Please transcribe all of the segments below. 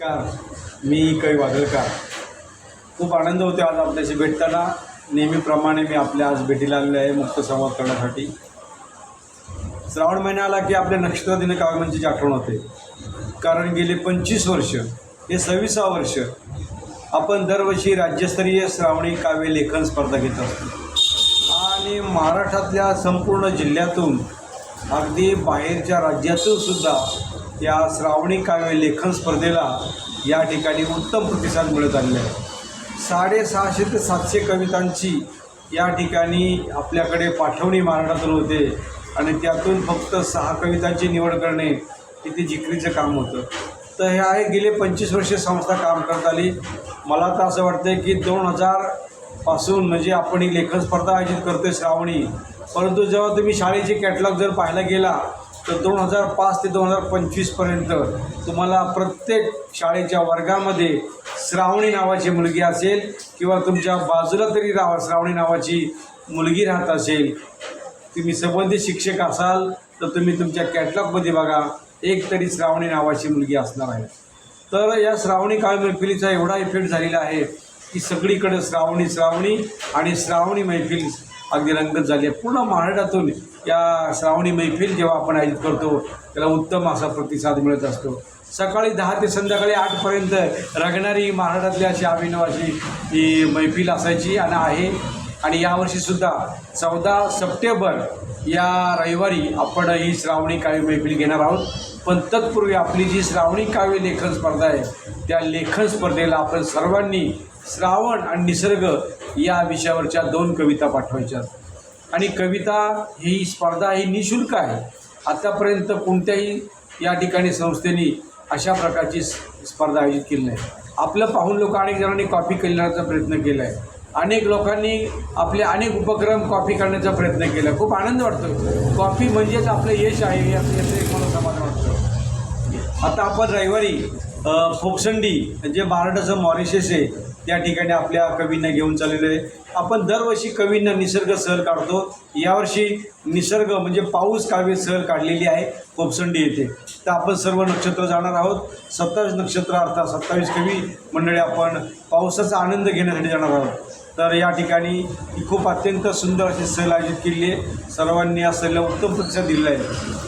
नमस्कार. मी कवी वादळकार खूप आनंद होते आज आपल्याशी भेटताना. नेहमीप्रमाणे मी आपल्या आज भेटीला आलेलो आहे मुक्त संवाद करण्यासाठी. श्रावण महिना आला की आपल्या नक्षत्र दिन काव्यमंचीची आठवण होते. कारण गेले पंचवीस वर्ष हे सव्वीसा वर्ष आपण दरवर्षी राज्यस्तरीय श्रावणी काव्य लेखन स्पर्धा घेत असतो. आणि महाराष्ट्रातल्या संपूर्ण जिल्ह्यातून अगदी बाहेरच्या राज्यातून सुद्धा या श्रावणी काव्य लेखन स्पर्धेला या ठिकाणी उत्तम प्रतिसाद मिळत आलेला आहे साडेसहाशे ते सातशे कवितांची या ठिकाणी आपल्याकडे पाठवणी महाराष्ट्रातून होते आणि त्यातून फक्त सहा कवितांची निवड करणे किती जिकरीचं काम होतं. तर हे आहे गेले पंचवीस वर्षे संस्था काम करत आली. मला तर असं वाटतं की दोन हजारपासून म्हणजे आपण ही लेखन स्पर्धा आयोजित करतोय श्रावणी. परंतु जेव्हा तुम्ही शाळेचे कॅटलॉग जर पाहायला गेला तर दोन हजार पाच ते दोन हजार पंचवीसपर्यंत तुम्हाला प्रत्येक शाळेच्या वर्गामध्ये श्रावणी नावाची मुलगी असेल किंवा तुमच्या बाजूला तरी राहा श्रावणी नावाची मुलगी राहत असेल. तुम्ही संबंधित शिक्षक असाल तर तुम्ही तुमच्या कॅटलॉगमध्ये बघा एक तरी श्रावणी नावाची मुलगी असणार आहे. तर या श्रावणी काळ मैफिलीचा एवढा इफेक्ट झालेला आहे की सगळीकडे श्रावणी श्रावणी आणि श्रावणी मैफिल अगदी रंगत झाली आहे. पूर्ण महाराष्ट्रातून या श्रावणी मैफिल जेव्हा आपण आयोजित करतो त्याला उत्तम असा प्रतिसाद मिळत असतो. सकाळी दहा ते संध्याकाळी आठपर्यंत रंगणारी महाराष्ट्रातली अशी अभिनव अशी ही मैफिल असायची आणि आहे. आणि यावर्षीसुद्धा चौदा सप्टेंबर या रविवारी आपण ही श्रावणी काव्य मैफिल घेणार आहोत. पण तत्पूर्वी आपली जी श्रावणी काव्य लेखन स्पर्धा आहे त्या लेखन स्पर्धेला आपण सर्वांनी श्रावण आणि निसर्ग या विषयावरच्या दोन कविता पाठवायच्या. आणि कविता ही स्पर्धा ही निशुल्क आहे. आत्तापर्यंत कोणत्याही या ठिकाणी संस्थेने अशा प्रकारची स्पर्धा आयोजित केली नाही. आपलं पाहून लोक अनेक जणांनी कॉपी करण्याचा प्रयत्न केला आहे अनेक लोकांनी आपले अनेक उपक्रम कॉपी करण्याचा प्रयत्न केला खूप आनंद वाटतो कॉपी म्हणजेच आपलं यश आहे याचं एक मला समाधान वाटतं आता आपण रविवारी फोकसंडी जे महाराष्ट्राचं मॉरिशस आहे त्या ठिकाणी आपल्या कवींना घेऊन चाललेलं आहे. आपण दरवर्षी कवींना निसर्ग सहल काढतो. यावर्षी निसर्ग म्हणजे पाऊस काव्य सहल काढलेली आहे. कोपसंडी येथे. तर आपण सर्व नक्षत्र जाणार आहोत. सत्तावीस नक्षत्र अर्थात सत्तावीस कवी मंडळी आपण पावसाचा आनंद घेण्यासाठी जाणार आहोत. तर या ठिकाणी खूप अत्यंत सुंदर अशी सहल आयोजित केली आहे. सर्वांनी या सहलीला उत्तम प्रतिसाद दिलेला आहे.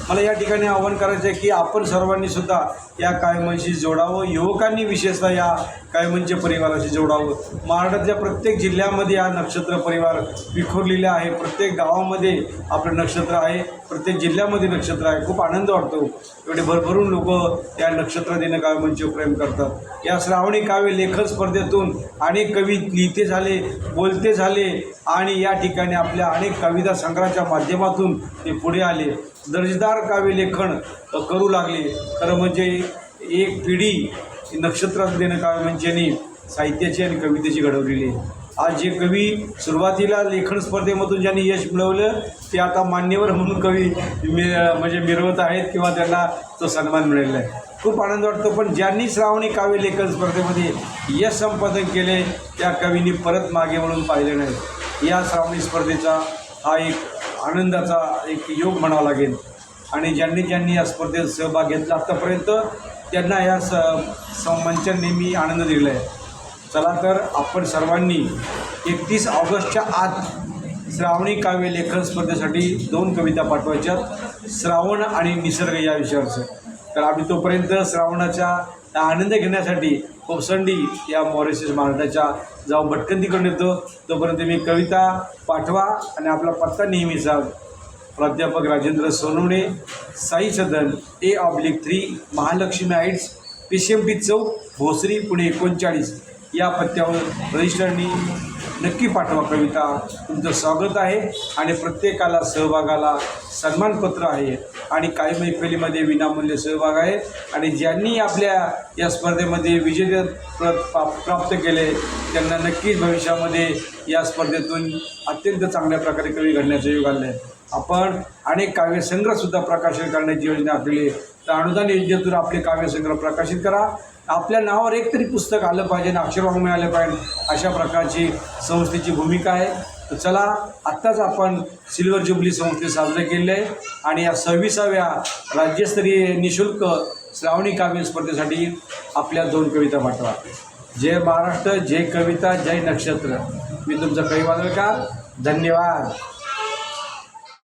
मला या ठिकाणी आवाहन करायचं आहे की आपण सर्वांनी सुद्धा या कायमांशी जोडावं. युवकांनी विशेषतः या कायमांच्या परिवाराशी जोडावं. महाराष्ट्रातल्या प्रत्येक जिल्ह्यामध्ये या नक्षत्र परिवार विखुरलेले आहे. प्रत्येक गावामध्ये आपलं नक्षत्र आहे. प्रत्येक जिल्ह्यामध्ये नक्षत्र आहे. खूप आनंद वाटतो. एवढे भरभरून लोक या नक्षत्र दिन काव्यमंचीवर म्हणजे प्रेम करतात. या श्रावणी काव्य लेखन स्पर्धेतून अनेक कवी लिहिते झाले बोलते झाले आणि या ठिकाणी आपल्या अनेक कविता संग्रहाच्या माध्यमातून ते पुढे आले. दर्जेदार काव्य लेखन करू लागले. खरं म्हणजे एक पिढी नक्षत्रात देणं काव्यमंचांनी म्हणजे साहित्याची आणि कवितेची घडवलेली आहे. आज जे कवी सुरुवातीला लेखन स्पर्धेमधून ज्यांनी यश मिळवलं ते आता मान्यवर म्हणून कवी मि म्हणजे मिरवत आहेत किंवा त्यांना तो सन्मान मिळालेला आहे. खूप आनंद वाटतो पण ज्यांनी श्रावणी काव्य लेखन स्पर्धेमध्ये यश संपादन केले त्या कवींनी परत मागे म्हणून पाहिले नाही. या श्रावणी स्पर्धेचा हा एक आनंदाचा एक योग म्हणावा लागेल. आणि ज्यांनी ज्यांनी या स्पर्धेत सहभाग घेतला आत्तापर्यंत त्यांना या स मंचांनी मी आनंद दिला आहे. चला तर आपण सर्वांनी एकतीस ऑगस्टच्या आत श्रावणी काव्य लेखन स्पर्धेसाठी दोन कविता पाठवायच्या श्रावण आणि निसर्ग या विषयावरचं. तर आम्ही तोपर्यंत श्रावणाचा आनंद घेण्यासाठी कोसंडी या मॉरिशस महाराष्ट्राच्या जाऊन भटकंतीकडून येतो. तोपर्यंत मी कविता पाठवा आणि आपला पत्ता नेहमीचा प्राध्यापक Rajendra Sonawane Sai Sadan A oblique three Mahalakshmi heights P C M P चौक भोसरी पुणे एकोणचाळीस. या पत्त्यावर रजिस्टरनी नक्की पाठवा कविता. तुमचं स्वागत आहे आणि प्रत्येकाला सहभागाला सन्मानपत्र आहे आणि काही मैफिलीमध्ये विनामूल्य सहभाग आहे आणि ज्यांनी आपल्या या स्पर्धेमध्ये विजेते प्र पा- प्राप्त केले त्यांना नक्कीच भविष्यामध्ये या स्पर्धेतून अत्यंत चांगल्या प्रकारे कवी घडण्याचं योग आलं आहे आपण अनेक काव्यसंग्रहसुद्धा प्रकाशित करण्याची योजना आखली तर अनुदान योजनेतून आपले काव्यसंग्रह प्रकाशित करा. आपल्या नावावर एक तरी पुस्तक आलं पाहिजे आणि अक्षरभाग मिळालं पाहिजे अशा प्रकारची संस्थेची भूमिका आहे. तर चला आत्ताच आपण सिल्वर जुबली संस्थे साजरे केले आहे आणि या सव्वीसाव्या राज्यस्तरीय निशुल्क श्रावणी काव्य स्पर्धेसाठी आपल्या दोन कविता पाठवा. जय महाराष्ट्र जय कविता जय नक्षत्र. मी तुमचा कवी वादळकार धन्यवाद.